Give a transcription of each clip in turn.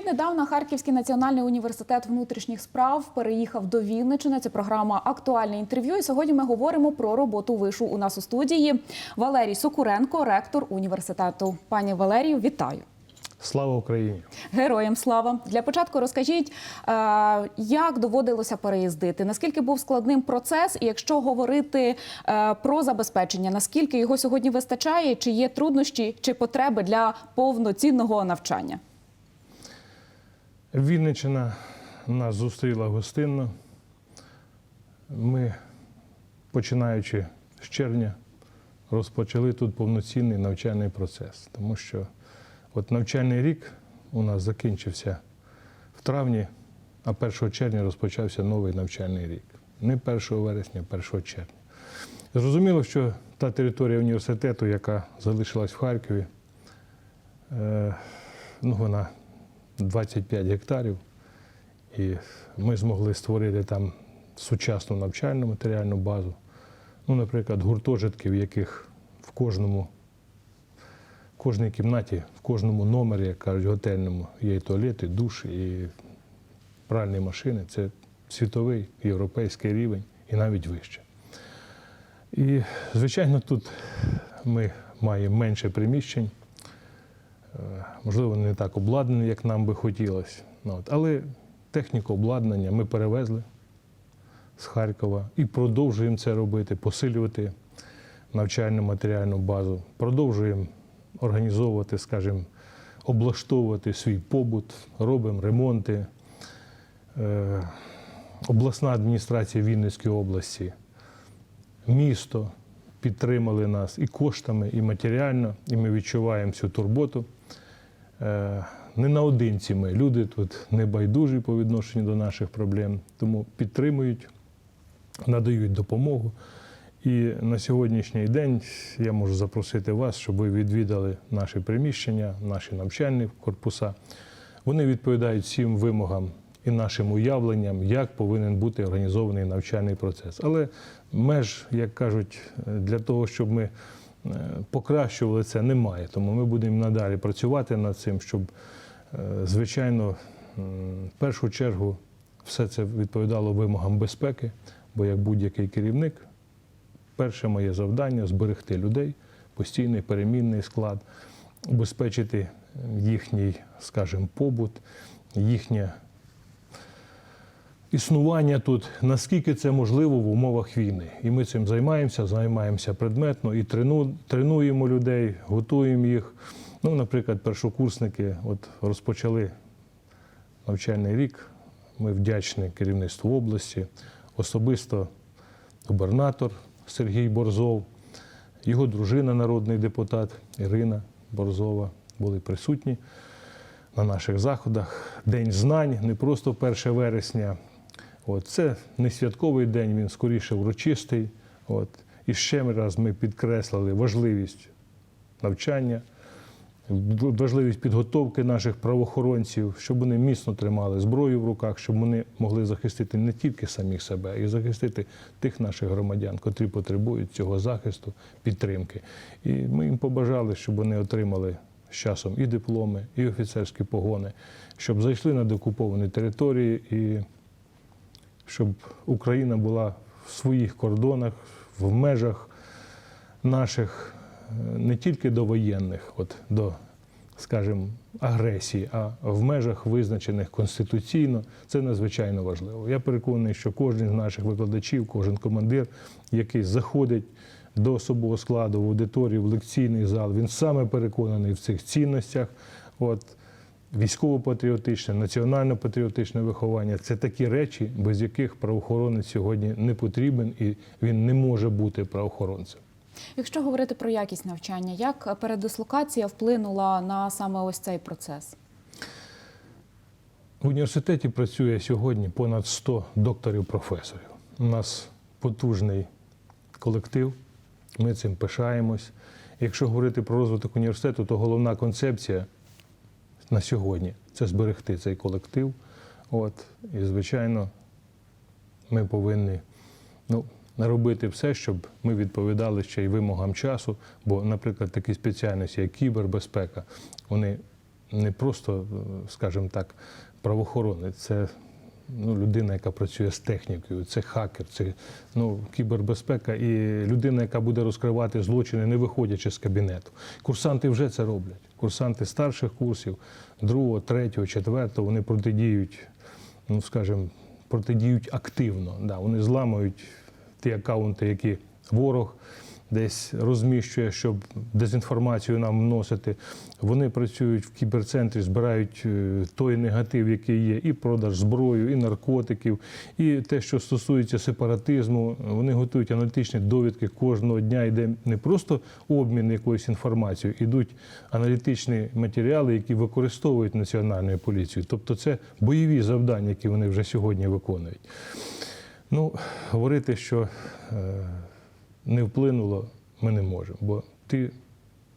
Віднедавна Харківський національний університет внутрішніх справ переїхав до Вінничини. Це програма Актуальне інтерв'ю. І сьогодні ми говоримо про роботу вишу у нас у студії. Валерій Сокуренко, ректор університету. Пані Валерію, вітаю. Слава Україні! Героям слава для початку розкажіть, е, як доводилося переїздити, наскільки був складним процес, і якщо говорити е, про забезпечення, наскільки його сьогодні вистачає, чи є труднощі чи потреби для повноцінного навчання? Вінниччина нас зустріла гостинно. Ми, починаючи з червня, розпочали тут повноцінний навчальний процес, тому що от навчальний рік у нас закінчився в травні, а 1 червня розпочався новий навчальний рік. Не 1 вересня, а 1 червня. Зрозуміло, що та територія університету, яка залишилась в Харкові, е, ну, вона 25 гектарів, і ми змогли створити там сучасну навчальну матеріальну базу. Ну, наприклад, гуртожитки, в яких в кожному, в кожній кімнаті, в кожному номері, як кажуть, готельному, є і туалет, і душ, і пральні машини. Це світовий європейський рівень і навіть вище. І, звичайно, тут ми маємо менше приміщень. Е, Можливо, не так обладнані, як нам би хотілося. Ну. Але техніку обладнання ми перевезли з Харкова і продовжуємо це робити, посилювати навчальну матеріальну базу, продовжуємо організовувати, скажімо, облаштовувати свій побут, робимо ремонти. Е, Обласна адміністрація Вінницької області, місто підтримали нас і коштами, і матеріально, і ми відчуваємо цю турботу. Е, Не наодинці ми. Люди тут не байдужі по відношенню до наших проблем, тому підтримують, надають допомогу. І на сьогоднішній день я можу запросити вас, щоб ви відвідали наші приміщення, наші навчальні корпуса. Вони відповідають всім вимогам і нашим уявленням, як повинен бути організований навчальний процес. Але меж, як кажуть, для того, щоб ми е, покращували це, немає. Тому ми будемо надалі працювати над цим, щоб, е, звичайно, в першу чергу все це відповідало вимогам безпеки, бо як будь-який керівник, перше моє завдання зберегти людей, постійний перемінний склад, убезпечити їхній, скажімо, побут, їхнє існування тут, наскільки це можливо в умовах війни. І ми цим займаємося, займаємося предметно і трену, тренуємо людей, готуємо їх. Ну, наприклад, першокурсники от розпочали навчальний рік. Ми вдячні керівництву області, особисто губернатор Сергій Борзов, його дружина, народний депутат Ірина Борзова, були присутні на наших заходах. День знань, не просто 1 вересня. От, це не святковий день, він скоріше урочистий. От. І ще раз ми підкреслили важливість навчання, важливість підготовки наших правоохоронців, щоб вони міцно тримали зброю в руках, щоб вони могли захистити не тільки самих себе, а й захистити тих наших громадян, котрі потребують цього захисту, підтримки. І ми їм побажали, щоб вони отримали з часом і дипломи, і офіцерські погони, щоб зайшли на деокуповані території і щоб Україна була в своїх кордонах, в межах наших е, не тільки довоєнних, от до, скажімо, агресії, а в межах визначених конституційно. Це надзвичайно важливо. Я переконаний, що кожен з наших викладачів, кожен командир, який заходить до особового складу в аудиторію, в лекційний зал, він саме переконаний в цих цінностях. От, Військово-патріотичне, національно-патріотичне виховання це такі речі, без яких правоохоронець сьогодні не потрібен і він не може бути правоохоронцем. Якщо говорити про якість навчання, як передислокація вплинула на саме ось цей процес? В університеті працює сьогодні понад 100 докторів-професорів. У нас потужний колектив, ми цим пишаємось. Якщо говорити про розвиток університету, то головна концепція на сьогодні це зберегти цей колектив. От, і, звичайно, ми повинні ну, робити все, щоб ми відповідали ще й вимогам часу. Бо, наприклад, такі спеціальності, як кібербезпека, вони не просто, скажімо так, правоохоронець, це ну, людина, яка працює з технікою, це хакер, це ну, кібербезпека і людина, яка буде розкривати злочини, не виходячи з кабінету. Курсанти вже це роблять. Курсанти старших курсів, другого, третього, четвертого, вони протидіють, ну скажімо, протидіють активно. Да, вони зламують ті акаунти, які ворог десь розміщує, щоб дезінформацію нам вносити. Вони працюють в кіберцентрі, збирають е, той негатив, який є, і продаж зброю, і наркотиків, і те, що стосується сепаратизму. Вони готують аналітичні довідки кожного дня. Йде не просто обмін якоюсь інформацією, ідуть аналітичні матеріали, які використовують національною поліцією. Тобто це бойові завдання, які вони вже сьогодні виконують. Ну, говорити, що е, не вплинуло, ми не можемо. Бо ті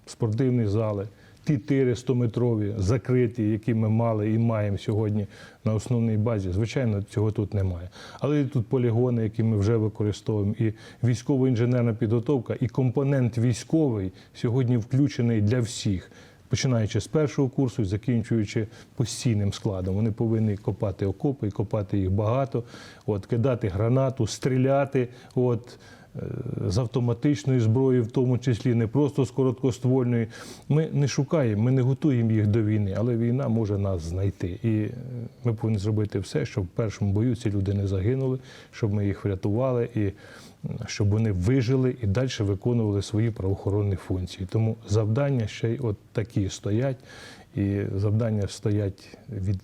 спортивні зали, ті тири 100-метрові, закриті, які ми мали і маємо сьогодні на основній базі, звичайно, цього тут немає. Але і тут полігони, які ми вже використовуємо, і військово-інженерна підготовка, і компонент військовий сьогодні включений для всіх. Починаючи з першого курсу і закінчуючи постійним складом, вони повинні копати окопи, копати їх багато, от, кидати гранату, стріляти. От, з автоматичної зброї, в тому числі не просто з короткоствольної. Ми не шукаємо, ми не готуємо їх до війни, але війна може нас знайти. І е, ми повинні зробити все, щоб в першому бою ці люди не загинули, щоб ми їх врятували і щоб вони вижили і далі виконували свої правоохоронні функції. Тому завдання ще й от такі стоять, і завдання стоять від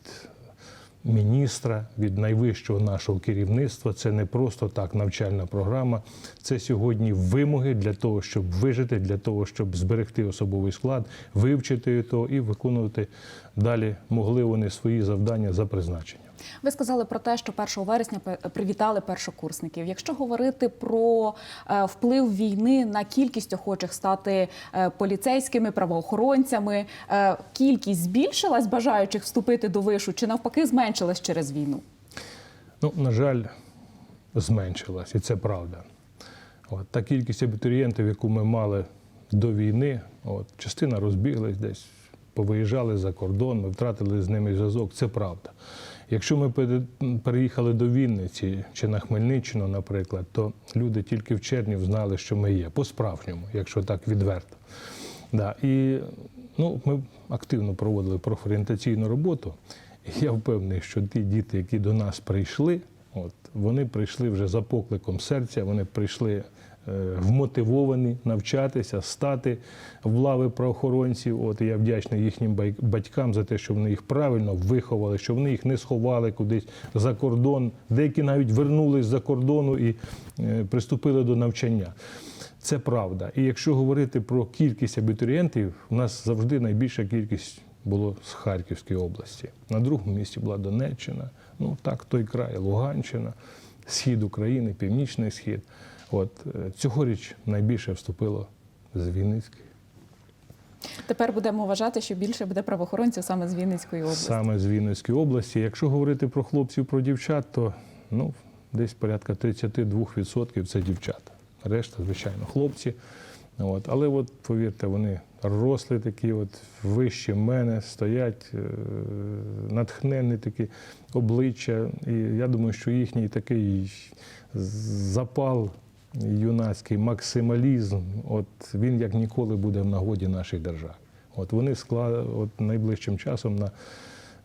міністра, від найвищого нашого керівництва. Це не просто так навчальна програма. Це сьогодні вимоги для того, щоб вижити, для того, щоб зберегти особовий склад, вивчити його і виконувати далі могли вони свої завдання за призначенням. Ви сказали про те, що 1 вересня привітали першокурсників. Якщо говорити про е, вплив війни на кількість охочих стати е, поліцейськими, правоохоронцями, е, кількість збільшилась бажаючих вступити до вишу, чи навпаки зменшилась через війну? Ну, на жаль, зменшилась, і це правда. От, та кількість абітурієнтів, яку ми мали до війни, от, частина розбіглась десь, повиїжджали за кордон, ми втратили з ними зв'язок. Це правда. Якщо ми переїхали до Вінниці чи на Хмельниччину, наприклад, то люди тільки в червні знали, що ми є, по-справжньому, якщо так відверто. Да. І ну, ми активно проводили профорієнтаційну роботу. Я впевнений, що ті діти, які до нас прийшли, от, вони прийшли вже за покликом серця, вони прийшли вмотивовані навчатися, стати в лави правоохоронців. От я вдячний їхнім батькам за те, що вони їх правильно виховали, що вони їх не сховали кудись за кордон. Деякі навіть вернулись за кордону і е, приступили до навчання. Це правда. І якщо говорити про кількість абітурієнтів, у нас завжди найбільша кількість було з Харківської області. На другому місці була Донеччина, ну так, той край, Луганщина, схід України, північний схід. От е, цьогоріч найбільше вступило з Вінницької. Тепер будемо вважати, що більше буде правоохоронців саме з Вінницької області. Саме з Вінницької області. Якщо говорити про хлопців, про дівчат, то ну, десь порядка 32% це дівчата. Решта, звичайно, хлопці. От. Але от, повірте, вони росли такі, от, вищі мене, стоять, е, натхненні такі обличчя. І я думаю, що їхній такий запал юнацький максималізм, от він як ніколи буде в нагоді нашій державі. От вони склад, от найближчим часом на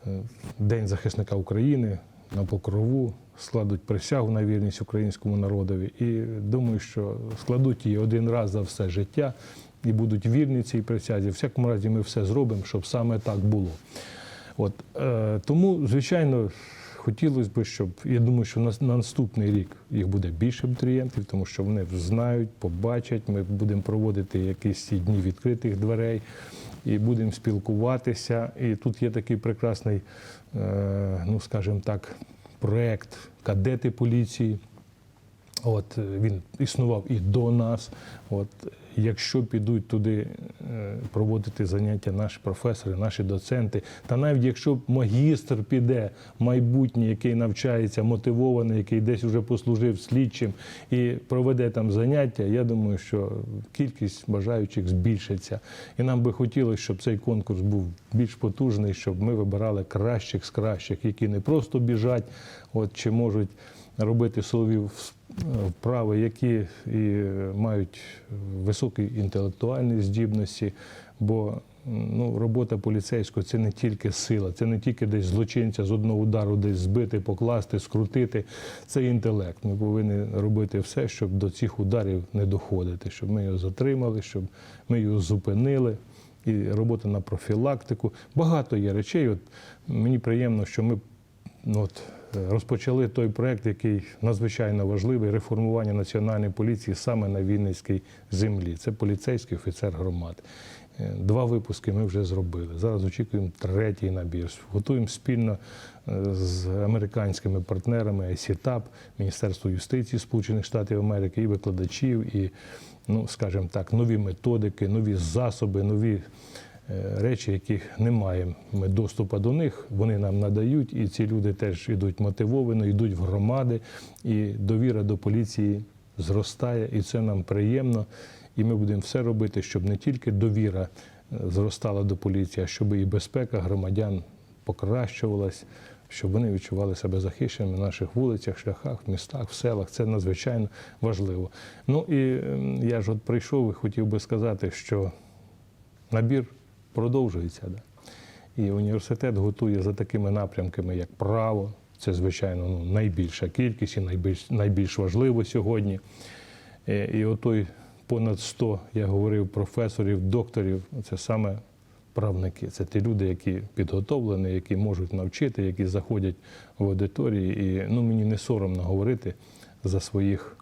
е, День захисника України на покрову складуть присягу на вірність українському народові. І думаю, що складуть її один раз за все життя і будуть вірні цій присязі. В всякому разі, ми все зробимо, щоб саме так було. От, е, тому, звичайно, хотілося б, щоб я думаю, що на, на наступний рік їх буде більше абітурієнтів, тому що вони знають, побачать. Ми будемо проводити якісь дні відкритих дверей і будемо спілкуватися. І тут є такий прекрасний, е, ну скажімо так, проект кадети поліції. От він існував і до нас. От якщо підуть туди е, проводити заняття наші професори, наші доценти, та навіть якщо магістр піде майбутній, який навчається, мотивований, який десь вже послужив слідчим і проведе там заняття, я думаю, що кількість бажаючих збільшиться. І нам би хотілося, щоб цей конкурс був більш потужний, щоб ми вибирали кращих з кращих, які не просто біжать, от чи можуть робити силові вправи, які і мають високі інтелектуальні здібності. Бо ну, робота поліцейського це не тільки сила, це не тільки десь злочинця з одного удару десь збити, покласти, скрутити. Це інтелект. Ми повинні робити все, щоб до цих ударів не доходити, щоб ми його затримали, щоб ми його зупинили. І робота на профілактику. Багато є речей. От мені приємно, що ми ну, от, розпочали той проект, який надзвичайно важливий реформування національної поліції саме на Вінницькій землі. Це поліцейський офіцер громад. Е, Два випуски ми вже зробили. Зараз очікуємо третій набір. Готуємо спільно е, з американськими партнерами ICTAP, Міністерство юстиції Сполучених Штатів Америки, і викладачів, і, ну, скажімо так, нові методики, нові засоби, нові е, речі, яких немає ми доступу до них, вони нам надають, і ці люди теж йдуть мотивовано, йдуть в громади, і довіра до поліції зростає, і це нам приємно. І ми будемо все робити, щоб не тільки довіра е, зростала до поліції, а щоб і безпека громадян покращувалась, щоб вони відчували себе захищеними на наших вулицях, шляхах, містах, в селах. Це надзвичайно важливо. Ну і ем, я ж от прийшов і хотів би сказати, що набір продовжується. Да? І університет готує за такими напрямками, як право. Це, звичайно, ну, найбільша кількість і найбільш, найбільш важливо сьогодні. Е, І отой понад 100, я говорив, професорів, докторів, це саме правники. Це ті люди, які підготовлені, які можуть навчити, які заходять в аудиторії. І ну, мені не соромно говорити за своїх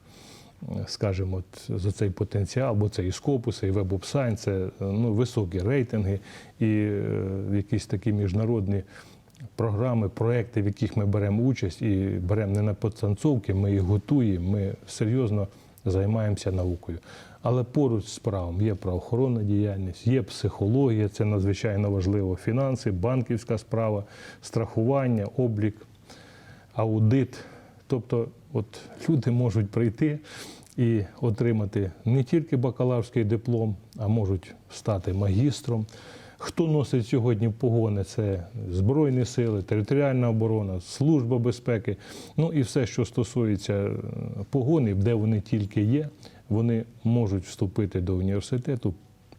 скажімо, за цей потенціал, бо це і Scopus, і Web of Science, це ну, високі рейтинги і е, якісь такі міжнародні програми, проекти, в яких ми беремо участь і беремо не на підтанцовки, ми їх готуємо, ми серйозно займаємося наукою. Але поруч з правом є правоохоронна діяльність, є психологія, це надзвичайно важливо, фінанси, банківська справа, страхування, облік аудит. Тобто, от люди можуть прийти і отримати не тільки бакалаврський диплом, а можуть стати магістром. Хто носить сьогодні погони? Це Збройні сили, територіальна оборона, служба безпеки. Ну і все, що стосується е, погонів, де вони тільки є, вони можуть вступити до університету,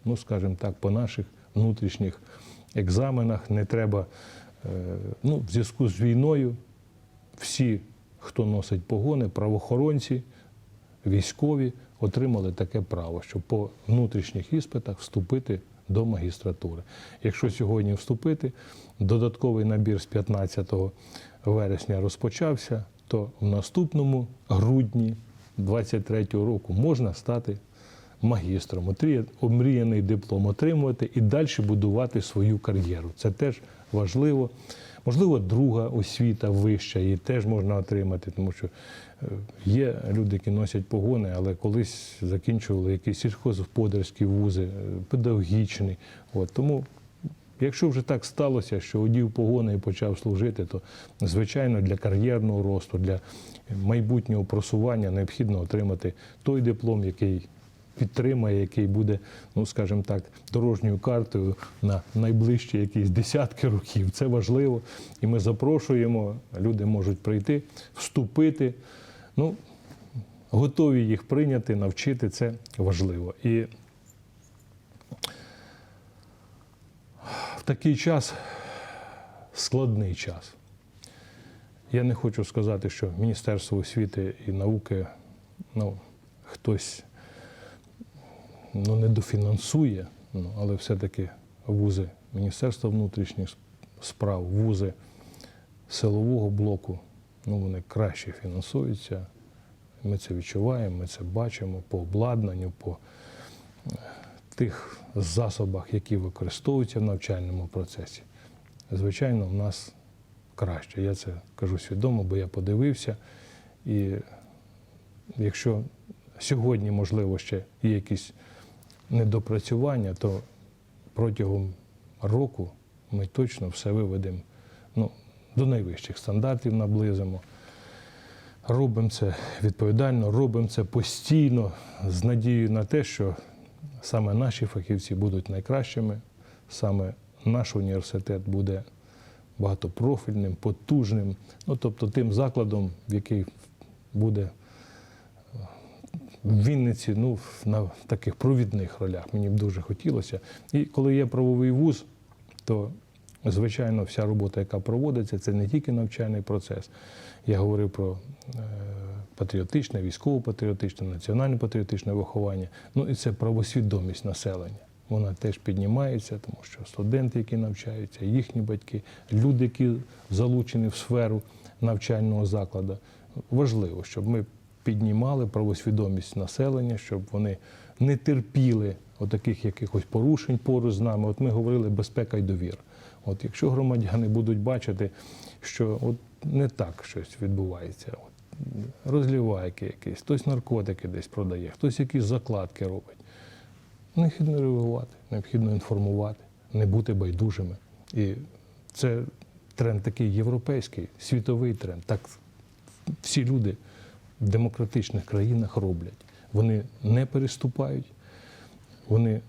ну скажімо так, по наших внутрішніх екзаменах. Не треба е, ну, в зв'язку з війною всі, хто носить погони, правоохоронці, військові, отримали таке право, щоб по внутрішніх іспитах вступити до магістратури. Якщо сьогодні вступити, додатковий набір з 15 вересня розпочався, то в наступному грудні 23 року можна стати магістром, омріяний диплом отримувати і далі будувати свою кар'єру. Це теж важливо. Можливо, друга освіта вища, її теж можна отримати, тому що е, є люди, які носять погони, але колись закінчували якісь сільхозгосподарські вузи, е, педагогічні. От, тому Якщо вже так сталося, що одів погони і почав служити, то звичайно для кар'єрного росту, для майбутнього просування необхідно отримати той диплом, який підтримає, який буде, ну скажімо так, дорожньою картою на найближчі якісь десятки років. Це важливо. І ми запрошуємо, люди можуть прийти, вступити. Ну, готові їх прийняти, навчити це важливо. І в такий час, складний час. Я не хочу сказати, що Міністерство освіти і науки ну, хтось ну, не дофінансує, ну, але все-таки вузи Міністерства внутрішніх справ, вузи силового блоку, ну, вони краще фінансуються. Ми це відчуваємо, ми це бачимо по обладнанню, по тих засобах, які використовуються в навчальному процесі, звичайно, в нас краще. Я це кажу свідомо, бо я подивився і якщо сьогодні, можливо, ще є якісь недопрацювання, то протягом року ми точно все виведемо ну, до найвищих стандартів наблизимо. Робимо це відповідально, робимо це постійно з надією на те, що саме наші фахівці будуть найкращими, саме наш університет буде багатопрофільним, потужним, ну тобто тим закладом, в який буде в Вінниці, ну, на таких провідних ролях. Мені б дуже хотілося. І коли є правовий вуз, то звичайно вся робота, яка проводиться, це не тільки навчальний процес. Я говорив про е, патріотичне, військово-патріотичне, національно-патріотичне виховання. Ну і це правосвідомість населення. Вона теж піднімається, тому що студенти, які навчаються, їхні батьки, люди, які залучені в сферу навчального закладу. Важливо, щоб ми піднімали правосвідомість населення, щоб вони не терпіли отаких якихось порушень поруч з нами. От ми говорили безпека і довіра. От якщо громадяни будуть бачити, що от не так щось відбувається, от, розлівайки якісь, хтось наркотики десь продає, хтось якісь закладки робить. Необхідно реагувати, необхідно інформувати, не бути байдужими. І це тренд такий європейський, світовий тренд. Так всі люди демократичних країнах роблять. Вони не переступають, вони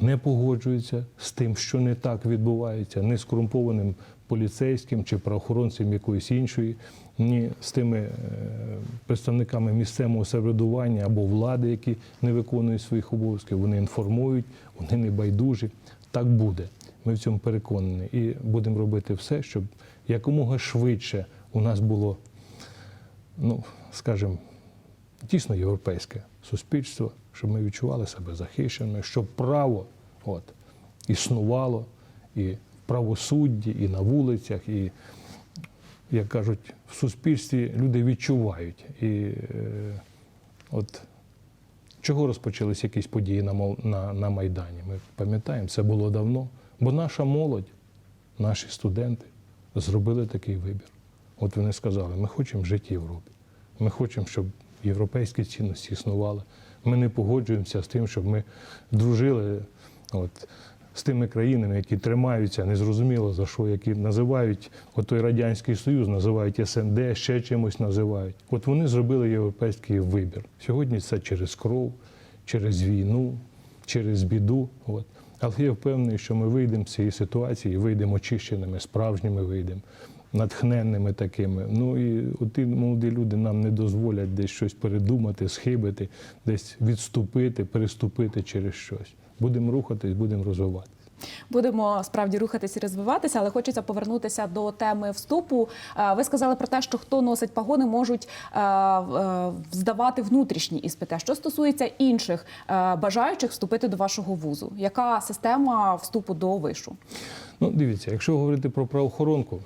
не погоджуються з тим, що не так відбувається, ні з корумпованим поліцейським чи правоохоронцем якоїсь іншої, ні з тими е, представниками місцевого самоврядування або влади, які не виконують своїх обов'язків. Вони інформують, вони не байдужі. Так буде. Ми в цьому переконані. І будемо робити все, щоб якомога швидше у нас було, ну, скажімо, дійсно європейське суспільство, щоб ми відчували себе захищеними, щоб право от, існувало і в правосудді, і на вулицях, і, як кажуть, в суспільстві люди відчувають. І е, от чого розпочалися якісь події на, на, на Майдані? Ми пам'ятаємо, це було давно. Бо наша молодь, наші студенти зробили такий вибір. От вони сказали, ми хочемо жити в Європі. Ми хочемо, щоб європейські цінності існували. Ми не погоджуємося з тим, щоб ми дружили от, з тими країнами, які тримаються незрозуміло за що, які називають от той Радянський Союз, називають СНД, ще чимось називають. От вони зробили європейський вибір. Сьогодні це через кров, через війну, через біду. От. Але я впевнений, що ми вийдемо з цієї ситуації, вийдемо очищеними, справжніми вийдемо, натхненними такими. Ну і от ті молоді люди нам не дозволять десь щось передумати, схибити, десь відступити, переступити через щось. Будемо рухатись, будемо розвиватися. Будемо справді рухатися і розвиватися, але хочеться повернутися до теми вступу. Е, Ви сказали про те, що хто носить пагони, можуть е, е, здавати внутрішні іспити. Що стосується інших бажаючих вступити до вашого вузу, яка система вступу до вишу? Ну, дивіться, якщо говорити про правоохоронку,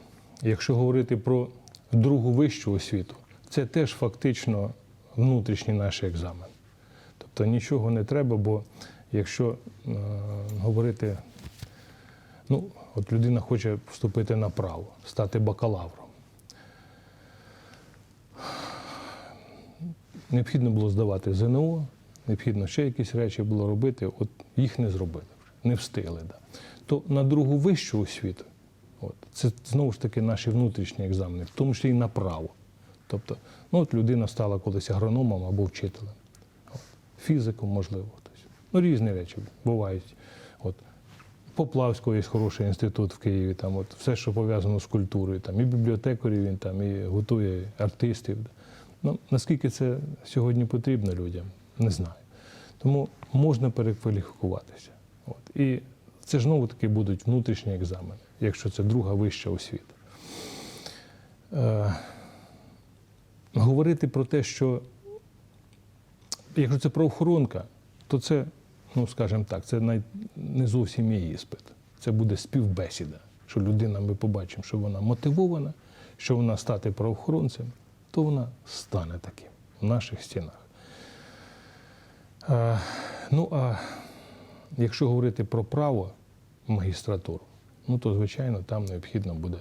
якщо говорити про другу вищу освіту, це теж фактично внутрішній наш екзамен. Тобто нічого не треба, бо якщо е, говорити, ну, от людина хоче вступити на право, стати бакалавром. Необхідно було здавати ЗНО, необхідно ще якісь речі було робити, от їх не зробили, не встигли. Да. То на другу вищу освіту, от, це знову ж таки наші внутрішні екзамени, в тому числі і на право. Тобто, ну от людина стала колись агрономом або вчителем, от, фізиком, можливо, хтось. Ну, різні речі бувають. От, Поплавського є хороший інститут в Києві, там от все, що пов'язано з культурою, там і бібліотекарів він там, і готує артистів. Ну, наскільки це сьогодні потрібно людям, не знаю. Тому можна перекваліфікуватися. От. І це ж знову таки будуть внутрішні екзамени, якщо це друга вища освіта. Е, говорити про те, що якщо це правоохоронка, то це, ну скажімо так, це навіть не зовсім є іспит. Це буде співбесіда, що людина, ми побачимо, що вона мотивована, що вона стати правоохоронцем, то вона стане таким в наших стінах. Е, ну а якщо говорити про право магістратуру, ну то звичайно там необхідно буде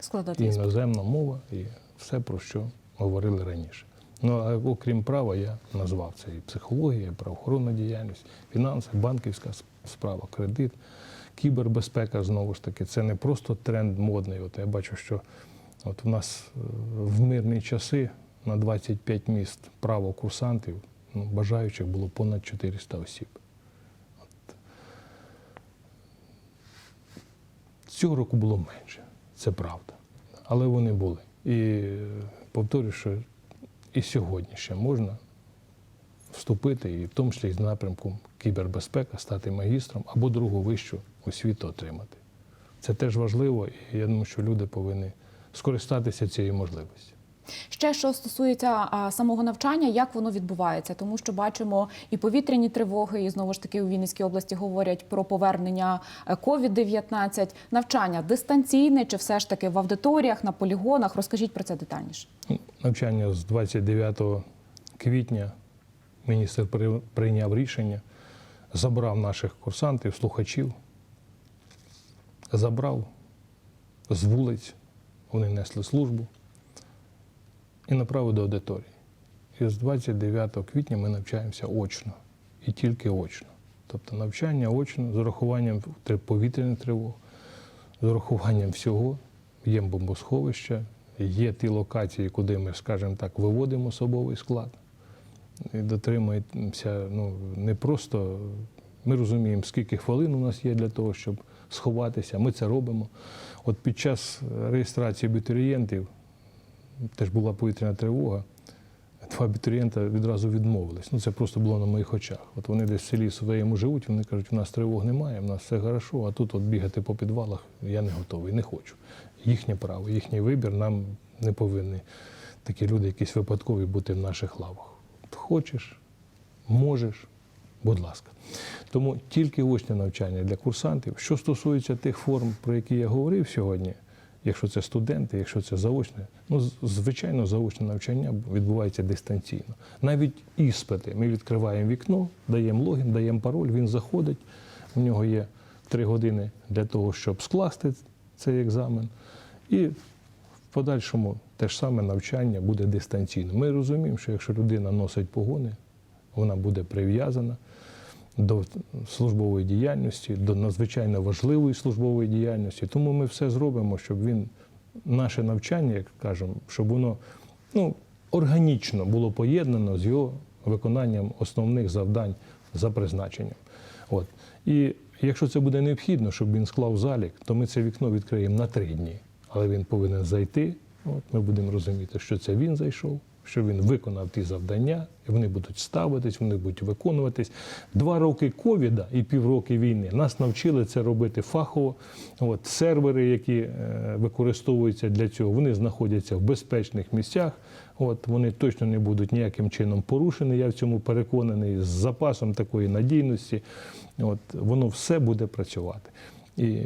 Складати і іноземна мова, і все, про що говорили раніше. Ну а окрім права, я назвав це і психологія, і правоохоронна діяльність, фінанси, банківська справа, кредит, кібербезпека знову ж таки. Це не просто тренд модний. От я бачу, що от у нас е, в мирні часи на 25 міст право курсантів, ну, бажаючих було понад 400 осіб. Цього року було менше, це правда. Але вони були. І е, повторюю, що і сьогодні ще можна вступити, і в тому числі з напрямку кібербезпека, стати магістром або другу вищу освіту отримати. Це теж важливо, і я думаю, що люди повинні скористатися цією можливістю. Ще що стосується а, самого навчання, як воно відбувається, тому що бачимо і повітряні тривоги, і знову ж таки у Вінницькій області говорять про повернення е, COVID-19. Навчання дистанційне чи все ж таки в аудиторіях, на полігонах? Розкажіть про це детальніше. Навчання з 29 квітня міністр при- прийняв рішення, забрав наших курсантів, слухачів, забрав з вулиць, вони несли службу і направив до аудиторії. І з 29 квітня ми навчаємося очно і тільки очно. Тобто навчання очно з урахуванням повітряних тривог, з урахуванням всього. Є бомбосховища, є ті локації, куди ми, скажімо так, виводимо особовий склад. І дотримуємося ну, не просто. Ми розуміємо, скільки хвилин у нас є для того, щоб сховатися. Ми це робимо. От під час реєстрації абітурієнтів теж була повітряна тривога. Два абітурієнта відразу відмовились. Ну, це просто було на моїх очах. От вони десь в селі своєму живуть, вони кажуть, у нас тривог немає, у нас все хорошо, а тут от бігати по підвалах я не готовий, не хочу. Їхнє право, їхній вибір, нам не повинні такі люди, якісь випадкові бути в наших лавах. Хочеш, можеш, будь ласка. Тому тільки очне навчання для курсантів. Що стосується тих форм, про які я говорив сьогодні, якщо це студенти, якщо це заочне, ну звичайно, заочне навчання відбувається дистанційно. Навіть іспити. Ми відкриваємо вікно, даємо логін, даємо пароль, він заходить. У нього є три години для того, щоб скласти цей екзамен. І в подальшому те ж саме навчання буде дистанційно. Ми розуміємо, що якщо людина носить погони, вона буде прив'язана до службової діяльності, до надзвичайно важливої службової діяльності. Тому ми все зробимо, щоб він, наше навчання, як кажемо, щоб воно ну, органічно було поєднано з його виконанням основних завдань за призначенням. От. І якщо це буде необхідно, щоб він склав залік, то ми це вікно відкриємо на три дні. Але він повинен зайти. От, ми будемо розуміти, що це він зайшов, що він виконав ті завдання, вони будуть ставитись, вони будуть виконуватись. Два роки ковіда і півроки війни нас навчили це робити фахово. От, сервери, які е, використовуються для цього, вони знаходяться в безпечних місцях. От, вони точно не будуть ніяким чином порушені. Я в цьому переконаний з запасом такої надійності. От, воно все буде працювати. І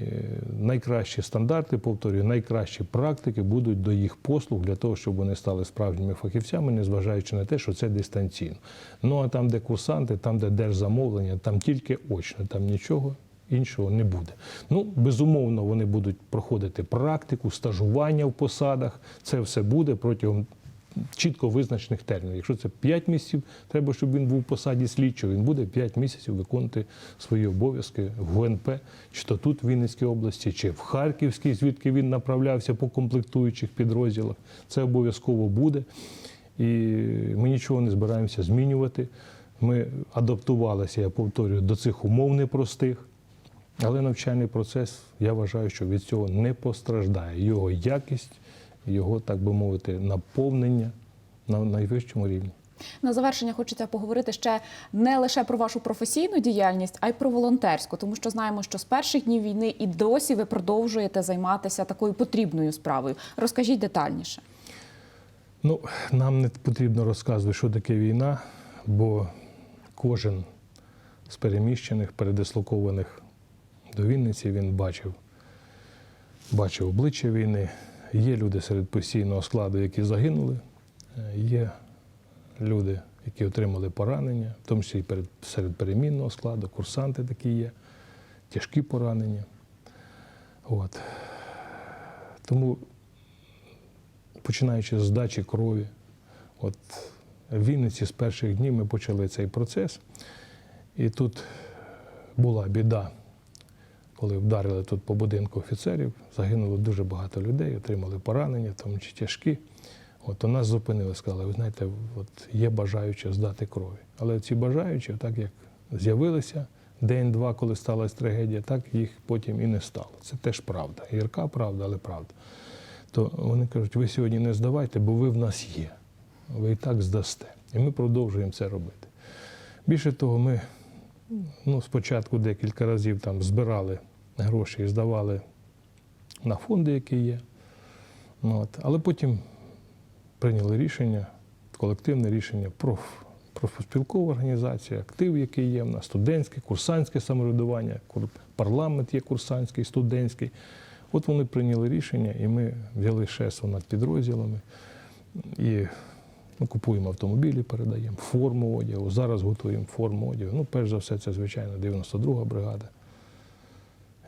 найкращі стандарти, повторюю, найкращі практики будуть до їх послуг для того, щоб вони стали справжніми фахівцями, незважаючи на те, що це дистанційно. Ну а там, де курсанти, там, де держзамовлення, там тільки очно, там нічого іншого не буде. Ну, безумовно, вони будуть проходити практику, стажування в посадах. Це все буде протягом чітко визначених термінів. Якщо це 5 місяців, треба, щоб він був в посаді слідчого. Він буде 5 місяців виконувати свої обов'язки в ГУНП, чи то тут в Вінницькій області, чи в Харківській, звідки він направлявся по комплектуючих підрозділах. Це обов'язково буде. І ми нічого не збираємося змінювати. Ми адаптувалися, я повторюю, до цих умов непростих. Але навчальний процес, я вважаю, що від цього не постраждає. Його якість, його, так би мовити, наповнення на найвищому рівні. На завершення хочеться поговорити ще не лише про вашу професійну діяльність, а й про волонтерську, тому що знаємо, що з перших днів війни і досі ви продовжуєте займатися такою потрібною справою. Розкажіть детальніше. Ну, нам не потрібно розказувати, що таке війна, бо кожен з переміщених, передислокованих до Вінниці, він бачив, бачив обличчя війни. Є люди серед постійного складу, які загинули, е, є люди, які отримали поранення, в тому числі серед перемінного складу, курсанти такі є, тяжкі поранення. От. Тому починаючи з здачі крові, От в Вінниці з перших днів ми почали цей процес. І тут була біда, коли вдарили тут по будинку офіцерів, загинуло дуже багато людей, отримали поранення, тому чи тяжкі. От у нас зупинили, сказали, ви знаєте, от є бажаючі здати крові. Але ці бажаючі, так як з'явилися день-два, коли сталася трагедія, так їх потім і не стало. Це теж правда. Гірка правда, але правда. То вони кажуть, ви сьогодні не здавайте, бо ви в нас є. Ви і так здасте. І ми продовжуємо це робити. Більше того, ми ну, спочатку декілька разів там збирали гроші і здавали на фонди, які є. Ну, От. Але потім прийняли рішення, колективне рішення про профспілкова організація, актив, який є в нас, студентське, курсантське самоврядування, парламент є курсантський, студентський. От вони прийняли рішення, і ми взяли шесто над підрозділами і ми купуємо автомобілі, передаємо, форму одягу. Зараз готуємо форму одягу. Ну, перш за все, це, звичайно, 92-га бригада,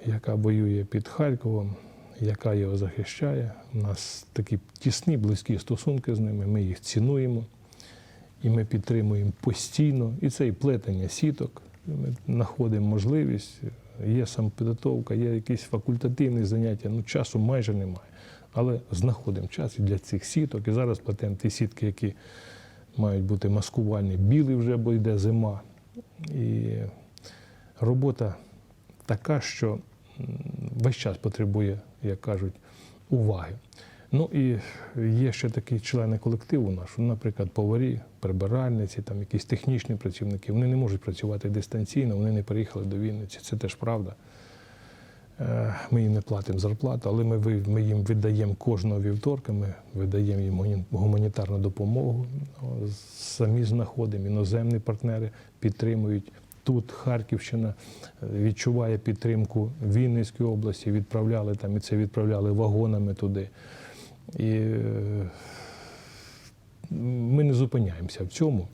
яка воює під Харковом, яка його захищає. У нас такі тісні, близькі стосунки з ними, ми їх цінуємо і ми підтримуємо постійно. І це і плетення сіток. Ми знаходимо можливість, є самопідготовка, є якісь факультативні заняття. Ну, часу майже немає. Але знаходимо час і для цих сіток. І зараз плетемо ті сітки, які мають бути маскувальні. Білий вже, бо йде зима. І робота така, що весь час потребує, як кажуть, уваги. Ну і є ще такі члени колективу нашого, наприклад, поварі, прибиральниці, там якісь технічні працівники. Вони не можуть працювати дистанційно, вони не переїхали до Вінниці. Це теж правда. Е, Ми їм не платимо зарплату, але ми, ми їм віддаємо кожного вівторка, ми видаємо їм гуманітарну допомогу. Самі знаходимо, іноземні партнери підтримують. Тут Харківщина е, відчуває підтримку Вінницької області, відправляли там і це відправляли вагонами туди. І е, ми не зупиняємося в цьому.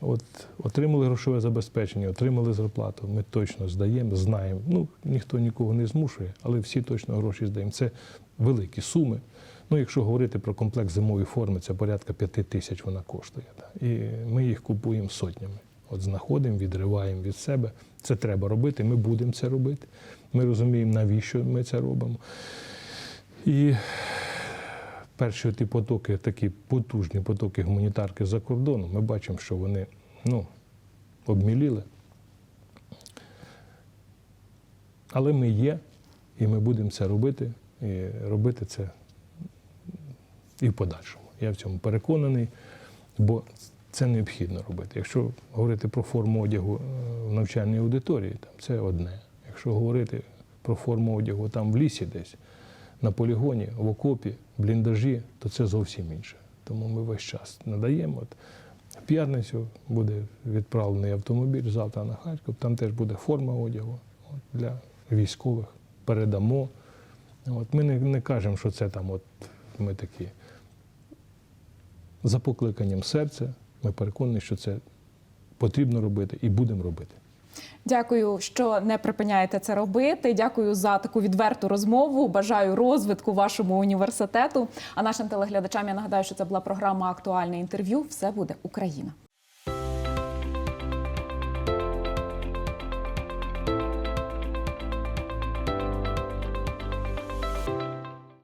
От отримали грошове забезпечення, отримали зарплату. Ми точно здаємо, знаємо. Ну ніхто нікого не змушує, але всі точно гроші здаємо. Це великі суми. Ну, якщо говорити про комплект зимової форми, це порядка п'яти тисяч вона коштує. так. І ми їх купуємо сотнями. От знаходимо, відриваємо від себе. Це треба робити. Ми будемо це робити. Ми розуміємо, навіщо ми це робимо. І перші ті потоки, такі потужні потоки гуманітарки за кордоном, ми бачимо, що вони ну, обміліли. Але ми є, і ми будемо це робити, і робити це і в подальшому. Я в цьому переконаний, бо це необхідно робити. Якщо говорити про форму одягу е, в навчальній аудиторії, там це одне. Якщо говорити про форму одягу там в лісі десь, на полігоні, в окопі, бліндажі, то це зовсім інше. Тому ми весь час надаємо. От в п'ятницю буде відправлений автомобіль, завтра на Харків, там теж буде форма одягу от, для військових. Передамо. От, ми не, не кажемо, що це там от ми такі. За покликанням серця ми переконані, що це потрібно робити і будемо робити. Дякую, що не припиняєте це робити. Дякую за таку відверту розмову. Бажаю розвитку вашому університету. А нашим телеглядачам я нагадаю, що це була програма Актуальне інтерв'ю. Все буде Україна.